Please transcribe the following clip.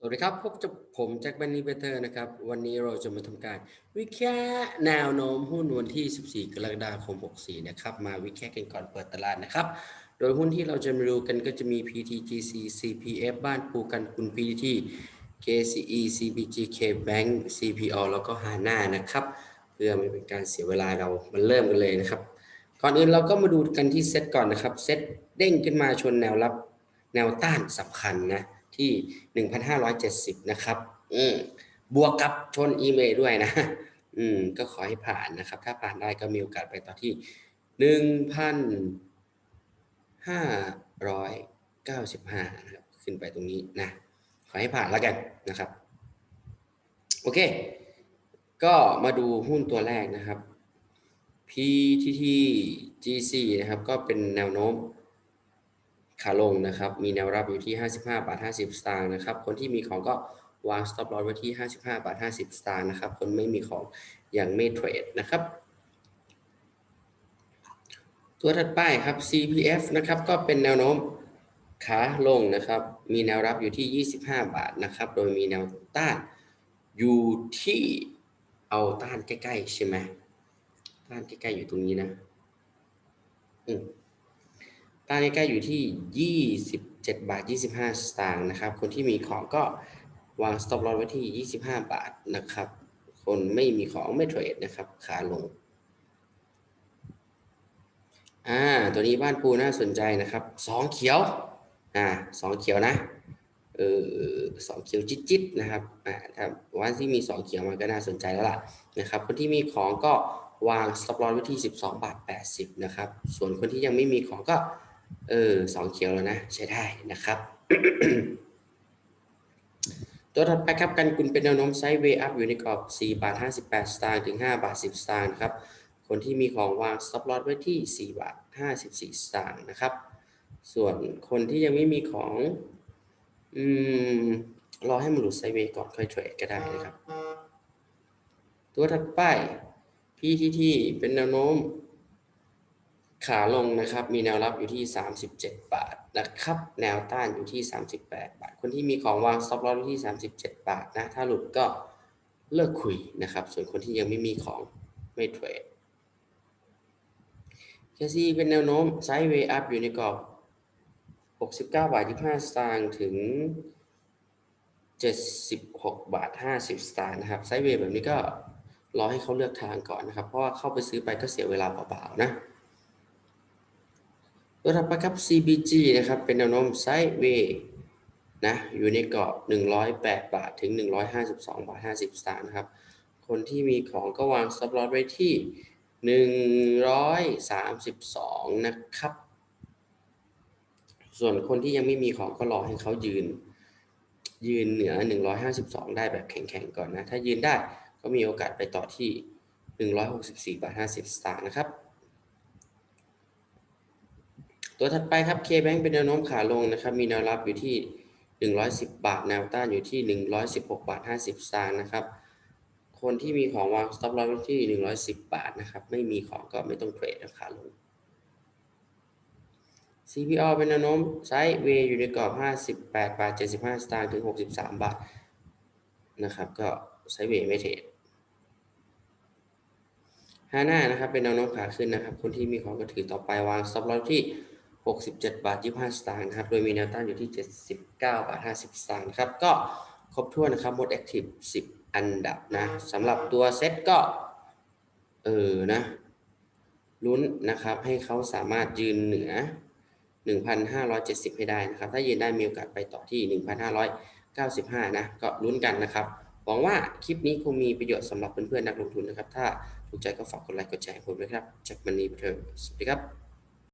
สวัสดีครับ พบกับผมแจ็คแบนนี่เบเตอร์นะครับ วันนี้เราจะมาทำการวิเคราะห์แนวโน้มหุ้นวันที่ 14 กรกฎาคม 64 นะครับ มาวิเคราะห์กันก่อนเปิดตลาดนะครับ โดยหุ้นที่เราจะมาดูกันก็จะมี PTGC CPF บ้านปูกันกุล PTT KCE CBG KBank CPO แล้วก็ HANA นะครับ เพื่อไม่เป็นการเสียเวลาเรามาเริ่มกันเลยนะครับ ก่อนอื่นเราก็มาดูกันที่เซตก่อนนะครับ เซตเด้งขึ้นมาชนแนวรับแนวต้านสำคัญนะ ที่ 1,570 นะครับ อืมบวกกับชนอีเมลด้วยนะ อืม ก็ขอให้ผ่านนะครับ ถ้าผ่านได้ก็มีโอกาสไปต่อที่ 1,595 นะครับ ขึ้นไปตรงนี้นะ ขอให้ผ่านแล้วกันนะครับ โอเค ก็มาดูหุ้นตัวแรกนะครับ PTT GC นะครับ ก็เป็นแนวโน้ม ขาลงนะครับ มีแนวรับอยู่ที่ 55 บาท 50 สตางค์นะครับ คนที่มีของก็วาง stop loss ไว้ที่ 55 บาท 50 สตางค์นะครับ คนไม่มีของยังไม่เทรดนะครับ ตัวถัดไปครับ CPF นะครับก็เป็นแนวโน้มขาลงนะครับ มีแนวรับอยู่ที่ 25 บาทนะครับ โดยมีแนวต้านอยู่ที่เอาต้านใกล้ๆใช่ไหมต้านใกล้ๆอยู่ตรงนี้นะ อืม ต้านใกล้ๆอยู่ที่ 27 บาท 25 สตางค์นะครับ คนที่มีของก็วาง stop loss ไว้ที่ 25 บาทนะครับ คนไม่มีของไม่เทรดนะครับ ขาลง อ่า ตัวนี้บ้านปูน่าสนใจนะครับ สองเขียว อ่าสองเขียวนะ เออสองเขียวจิตๆนะครับ อ่า ถ้าวันที่มีสองเขียวมันก็น่าสนใจแล้วล่ะนะครับ คนที่มีของก็วาง stop loss ไว้ที่ 12 บาท 80 นะครับ ส่วนคนที่ยังไม่มีของก็ เออสองเขียวแล้วนะ ใช้ได้นะครับ ตัวถัดไปครับกันกุลเป็นแนวโน้มไซด์เวย์อัพอยู่ในกรอบ 4 บาท 58 สตางค์ถึง 5 บาท 10 สตางค์นะครับ คนที่มีของวาง stop loss ไว้ที่ 4 บาท 54 สตางค์นะครับ ส่วนคนที่ยังไม่มีของอืมรอให้มันหลุดไซด์เวย์ก่อนค่อยเทรดก็ได้นะครับ ตัวถัดไป PTT เป็นแนวโน้ม ขาลงนะครับ มีแนวรับอยู่ที่ 37 บาทนะครับ แนวต้านอยู่ที่ 38 บาท คนที่มีของวาง stop loss อยู่ที่ 37 บาทนะ ถ้าหลุดก็เลิกคุยนะครับ ส่วนคนที่ยังไม่มีของไม่เทรด KC เป็นแนวโน้มไซด์เวย์อัพอยู่ในกรอบ 69 บาท 25 สตางค์ถึง 76 บาท 50 สตางค์นะครับ ไซด์เวย์แบบนี้ก็รอให้เขาเลือกทางก่อนนะครับ เพราะว่าเข้าไปซื้อไปก็เสียเวลาเปล่าๆนะ ตัวถัดไปครับ CBG นะครับ เป็นแนวโน้มไซด์เวย์นะ อยู่ในกรอบ 108 บาท ถึง 152 บาท 50สตางค์นะครับ คนที่มีของก็วาง stop loss ไว้ที่ 132 นะครับ ส่วนคนที่ยังไม่มีของก็รอให้เขายืน ยืนเหนือ 152 ได้แบบแข็งๆ ก่อนนะ ถ้ายืนได้ก็มีโอกาสไปต่อที่ 164 บาท 50สตางค์นะครับ ตัวถัดไปครับ KBank เป็นแนวโน้มขาลงนะครับ มีแนวรับอยู่ที่ 110 บาท แนวต้านอยู่ที่ 116 บาท 50สตางค์นะครับ คนที่มีของวาง stop loss ที่ 110 บาทนะครับ ไม่มีของก็ไม่ต้องเทรดขาลง CPO เป็นแนวโน้มไซด์เวย์อยู่ในกรอบ 58 บาท 75 สตางค์ถึง 63 บาทนะครับก็ไซด์เวย์ไม่เทรดฮาน่านะครับเป็นแนวโน้มขาขึ้นนะครับ คนที่มีของก็ถือต่อไปวาง stop loss ที่ 67 บาท 25 สตางค์นะครับ โดยมีแนวต้านอยู่ที่ 79 บาท 50 สตางค์นะครับ ก็ครบถ้วนนะครับหมด active 10 อันดับนะสำหรับตัวเซ็ตก็ เออนะลุ้นนะครับ ให้เขาสามารถยืนเหนือ 1,570 ให้ได้นะครับ ถ้ายืนได้มีโอกาสไปต่อที่ 1,595 นะ ก็ลุ้นกันนะครับ หวังว่าคลิปนี้คงมีประโยชน์สำหรับเพื่อนๆนักลงทุนนะครับ ถ้าถูกใจก็ฝากกดไลค์กดแชร์ให้ผมด้วยครับจากมันนี่เพื่อนสวัสดีครับ